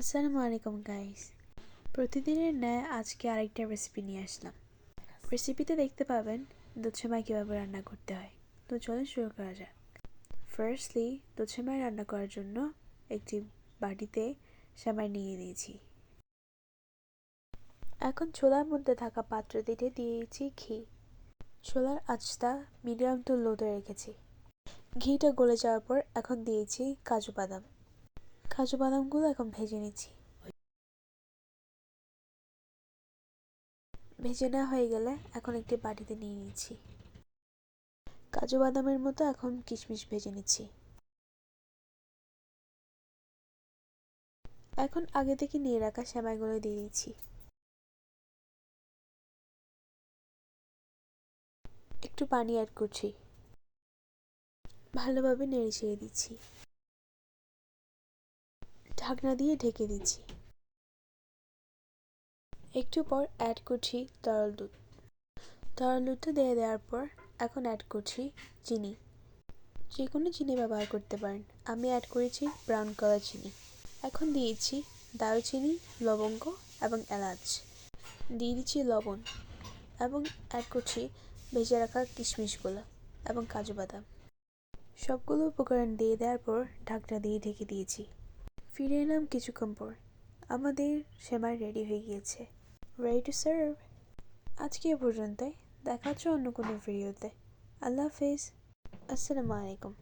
আসসালামু আলাইকুম গাইস প্রতিদিনের ন্যায় আজকে আরেকটা রেসিপি নিয়ে আসলাম। রেসিপিতে দেখতে পাবেন দুধ সেমাই কীভাবে রান্না করতে হয়। তো চলুন শুরু করা যাক। ফার্স্টলি দুধ সেমাই রান্না করার জন্য একটি বাটিতে সেমাই নিয়ে নিয়েছি। এখন ছোলার মধ্যে থাকা পাত্রটিতে দিয়েছি ঘি। ছোলার আঁচটা মিডিয়াম টু লোতে রেখেছি। ঘিটা গলে যাওয়ার পর এখন দিয়েছি কাজু বাদাম। কাজু বাদামগুলো এখন ভেজে নিচ্ছি। ভেজে নেওয়া হয়ে গেলে এখন একটি বাটিতে নিয়ে নিচ্ছি। কাজু বাদামের মতো এখন কিশমিশ ভেজে নিচ্ছি। এখন আগে থেকে নিয়ে রাখা সেমাইগুলো দিয়ে দিচ্ছি। একটু পানি অ্যাড করছি। ভালোভাবে নেড়ে ছেড়ে দিচ্ছি। ঢাকনা দিয়ে ঢেকে দিচ্ছি। একটু পর অ্যাড করছি তরল দুধ। তরল দুধটা দিয়ে দেওয়ার পর এখন অ্যাড করছি চিনি। যে কোনো চিনি ব্যবহার করতে পারেন। আমি অ্যাড করেছি ব্রাউন কালার চিনি। এখন দিয়েছি দারুচিনি, লবঙ্গ এবং এলাচ। দিয়ে দিচ্ছি লবণ এবং অ্যাড করছি ভেজে রাখা কিশমিশগুলো এবং কাজু বাদাম। সবগুলো উপকরণ দিয়ে দেওয়ার পর ঢাকনা দিয়ে ঢেকে দিয়েছি। ফিরে এলাম কিছুক্ষণ পর। আমাদের সেমাই রেডি হয়ে গিয়েছে। রেডি টু সার্ভ আজকে এ পর্যন্তই। দেখা হচ্ছে অন্য কোনো ভিডিওতে আল্লাহ হাফিজ। আসসালামু আলাইকুম।